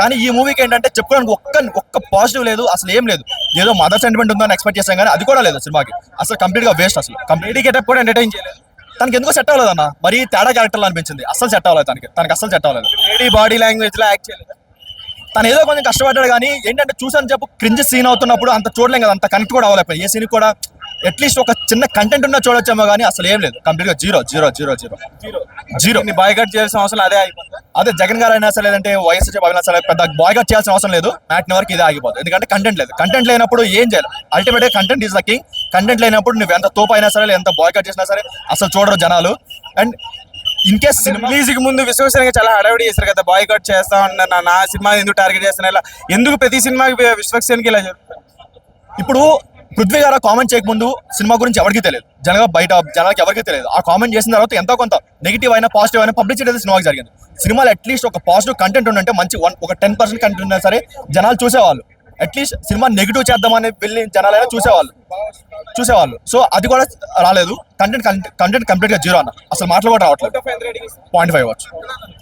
కానీ ఈ మూవీకి ఏంటంటే చెప్పుకోవడానికి ఒక్క ఒక్క పాజిటివ్ లేదు అసలు ఏం లేదు. ఏదో మదర్ సెంటిమెంట్ ఉందని ఎక్స్పెక్ట్ చేశాం కానీ అది కూడా లేదు సినిమాకి. అసలు కంప్లీట్గా వేస్ట్ అసలు. కంప్లీట్ గెటప్ కూడా ఎంటర్టైన్ చేయలేదు. తనకి ఎందుకో సెట్ అవ్వలేదు అన్న. మరీ తేడా క్యారెక్టర్లు అనిపించింది. అసలు సెట్ అవ్వలేదు తనకి. తనకి అసలు సెట్ అవ్వలేదు. లేడీ బాడీ లాంగ్వేజ్లో యాక్ట్ చేయలేదు. తను ఏదో కొంచెం కష్టపడ్డాడు కానీ ఏంటంటే చూసాను చెప్పు క్రింజ్ సీన్ అవుతున్నప్పుడు అంత చూడలేం కదా అంత కనెక్ట్ కూడా అవ్వలేకపోయి. ఏ సీన్ కూడా అట్లీస్ట్ ఒక చిన్న కంటెంట్ ఉన్నా చూడొచ్చేమో కానీ అసలు ఏం లేదు. కంప్లీట్గా zero zero zero zero zero boy cut చేయాల్సిన అవసరం అదే అయిపోతుంది అదే జగన్ గారు అయినా సరే లేదంటే వైఎస్ అయినా సరే పెద్ద బాయ్ కట్ చేయాల్సిన అవసరం లేదు. మ్యాట్ని వరకు ఇదే ఆగిపోతుంది ఎందుకంటే కంటెంట్ లేదు. కంటెంట్ లేనప్పుడు ఏం చేయాలి? అల్టిమేట్గా content is the king content లేనప్పుడు నువ్వు ఎంత తోపు అయినా సరే ఎంత బాయ్ కట్ చేసినా సరే అసలు చూడరు జనాలు. అండ్ ఇన్ కేస్ రిలీజ్కి ముందు విశ్వసేనకి చాలా హడావిడి చేశారు కదా బాయ్ కట్ చేస్తా ఉన్నా నా- సినిమా ఎందుకు టార్గెట్ చేస్తున్నా ఇలా. ఎందుకు ప్రతి సినిమాకి విశ్వసేనకి ఇలా ఇప్పుడు పృథ్వీ గారు కామెంట్ చేయకముందు సినిమా గురించి ఎవరికి తెలియదు. జనగా బయట జనాలకి ఎవరికి తెలియదు. ఆ కామెంట్ చేసిన తర్వాత ఎంతో కొంత నెగిటివ్ అయినా పాజిటివ్ అయినా పబ్లిసిటీ అయితే సినిమాకి జరిగింది. సినిమాలో అట్లీస్ట్ ఒక పాజిటివ్ కంటెంట్ ఉంటే మంచి వన్ ఒక టెన్ పర్సెంట్ కంటెంట్ ఉన్నా సరే జనాలు చూసేవాళ్ళు. అట్లీస్ట్ సినిమా నెగిటివ్ చేద్దామని వెళ్ళి జనాలైనా చూసేవాళ్ళు. చూసేవాళ్ళు. సో అది కూడా రాలేదు. కంటెంట్ కంటెంట్ కంప్లీట్గా జీరో అన్న. అసలు మాటలు కూడా రావట్లేదు. పాయింట్ ఫైవ్ వచ్చు